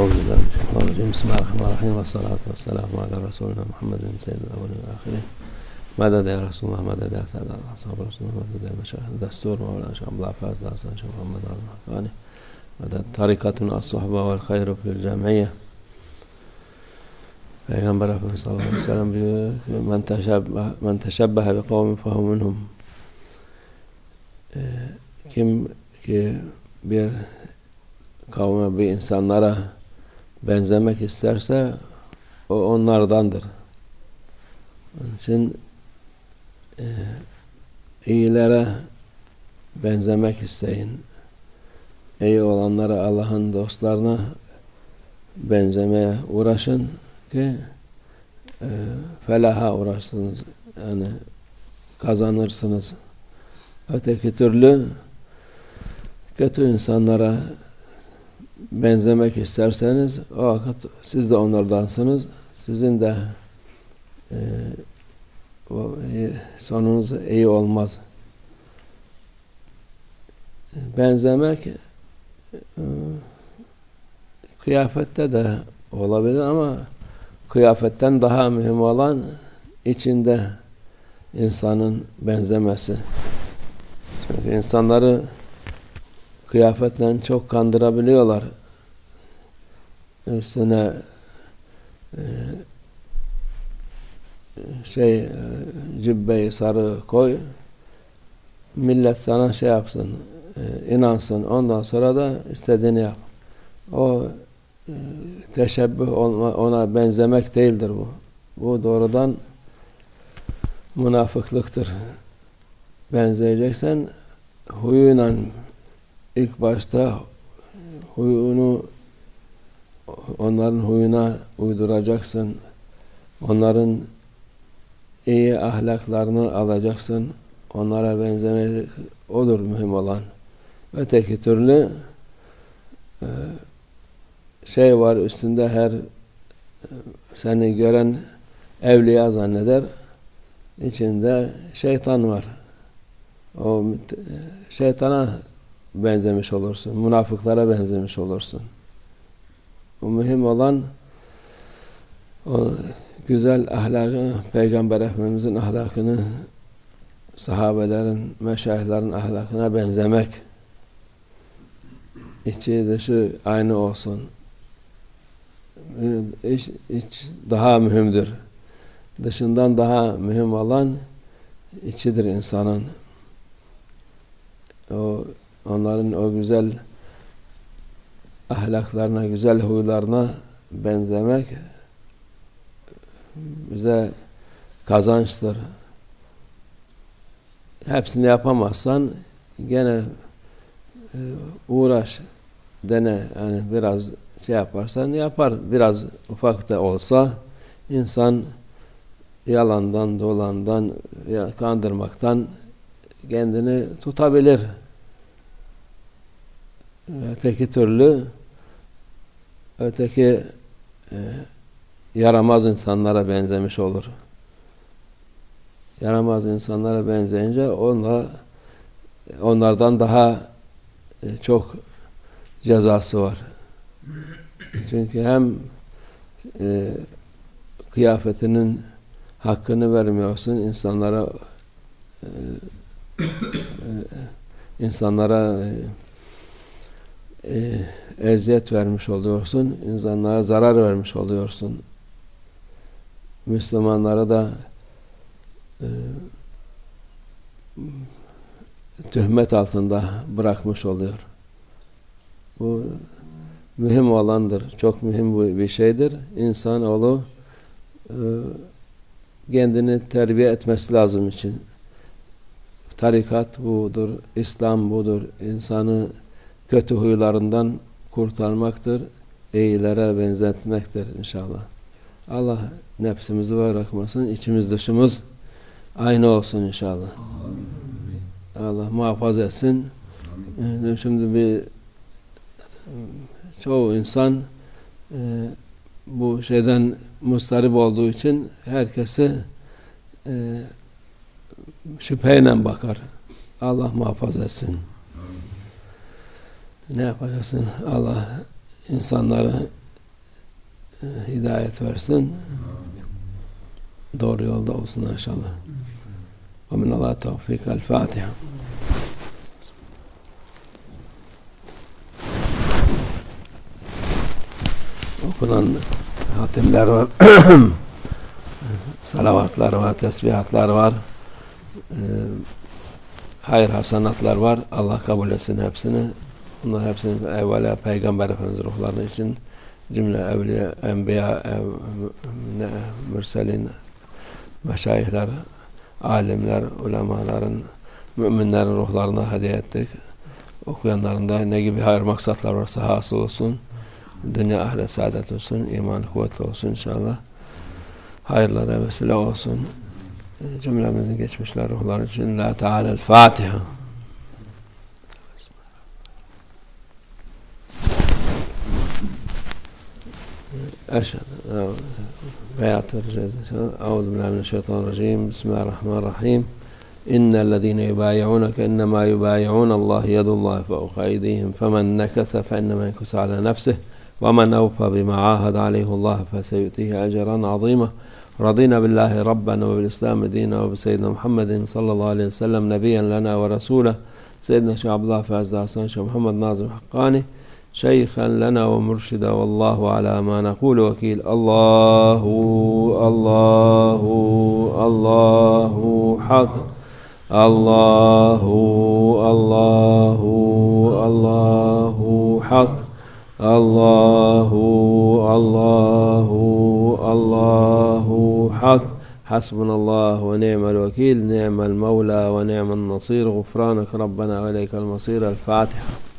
أعوذ بالله من الشيطان الرجيم. بسم الله الرحمن الرحيم والصلاة والسلام على رسولنا محمد سيد الأولين والآخرين. مدد يا رسول الله؟ مدد يا سادة أصحاب رسول الله مدد يا مشايخ الدستور؟ مولانا شيخ عبد الله فاز حسن شيخ محمد علي الحقاني مدد طريقتنا الصحبة والخير في الجمعية؟ ve sellem diyor ki men teşebbeh, men teşebbehe bi kavmin fehu minhum Ee, kim ki bir kavme bir insanlara benzemek isterse o onlardandır. Onun için e, iyilere benzemek isteyin. İyi olanlara Allah'ın dostlarına benzemeye uğraşın ki e, felaha uğraşsınız. Yani kazanırsınız. Öteki türlü kötü insanlara benzemek isterseniz o vakit siz de onlardansınız. Sizin de e, e, sonunuz iyi olmaz. Benzemek e, kıyafette de olabilir ama kıyafetten daha mühim olan içinde insanın benzemesi. Çünkü insanları kıyafetle çok kandırabiliyorlar. Üstüne e, şey e, cübbeyi sarı koy millet sana şey yapsın e, inansın ondan sonra da istediğini yap. O teşebbüh olma, ona benzemek değildir bu. Bu doğrudan münafıklıktır. Benzeyeceksen huyuyla ilk başta huyunu onların huyuna uyduracaksın. Onların iyi ahlaklarını alacaksın. Onlara benzemek olur mühim olan. Öteki türlü e, şey var üstünde her e, seni gören evliya zanneder. İçinde şeytan var. O şeytana benzemiş olursun. Münafıklara benzemiş olursun. Bu mühim olan o güzel ahlakı, Peygamber Efendimizin ahlakını sahabelerin, meşayihlerin ahlakına benzemek. İçi dışı aynı olsun. İç, iç daha mühimdir. Dışından daha mühim olan içidir insanın. O onların o güzel ahlaklarına, güzel huylarına benzemek bize kazançtır. Hepsini yapamazsan gene e, uğraş, dene yani biraz şey yaparsan yapar. Biraz ufak da olsa insan yalandan, dolandan, kandırmaktan kendini tutabilir. Öteki türlü öteki e, yaramaz insanlara benzemiş olur. Yaramaz insanlara benzeyince onla, onlardan daha e, çok cezası var. Çünkü hem e, kıyafetinin hakkını vermiyorsun insanlara e, e, insanlara e, e, eziyet vermiş oluyorsun. insanlara zarar vermiş oluyorsun. Müslümanlara da e, töhmet altında bırakmış oluyor. Bu mühim olandır. Çok mühim bir şeydir. İnsanoğlu e, kendini terbiye etmesi lazım için. Tarikat budur, İslam budur. İnsanı kötü huylarından kurtarmaktır. İyilere benzetmektir inşallah. Allah nefsimizi bırakmasın. içimiz dışımız aynı olsun inşallah. Allah muhafaza etsin. Amin. Şimdi bir çoğu insan e, bu şeyden mustarip olduğu için herkesi e, şüpheyle bakar. Allah muhafaza etsin. Ne yapacaksın? Allah insanları e, hidayet versin. Doğru yolda olsun inşallah. Ve min Allah tevfik. El Fatiha. Okunan hatimler var. Salavatlar var, tesbihatlar var. Ee, hayır hasanatlar var. Allah kabul etsin hepsini. Bunlar hepsini evvela Peygamber Efendimiz ruhları için cümle evliya, enbiya, ev, mürselin, meşayihler, alimler, ulemaların, müminlerin ruhlarına hediye ettik. Okuyanların da ne gibi hayır maksatlar varsa hasıl olsun. Dünya ahiret saadet olsun, iman kuvvetli olsun inşallah. Hayırlara vesile olsun. Cümlemizin geçmişler ruhları için La Teala'l أشهد. بيعت أعوذ بالله من الشيطان الرجيم. بسم الله الرحمن الرحيم. إن الذين يبايعونك إنما يبايعون الله يد الله فوق أيديهم. فمن نكث فإنما ينكث على نفسه. ومن أوفى بما عاهد عليه الله فسيؤتيه أجرا عظيما. رضينا بالله ربا وبالإسلام دينا وبسيدنا محمد صلى الله عليه وسلم نبيا لنا ورسولا سيدنا شيخ عبد الله فاز حسن محمد ناظم حقاني. شيخا لنا ومرشدا والله على ما نقول وكيل. الله الله الله حق. الله الله الله حق. الله الله الله حق. حسبنا الله ونعم الوكيل نعم المولى ونعم النصير. غفرانك ربنا وإليك المصير. الفاتحة.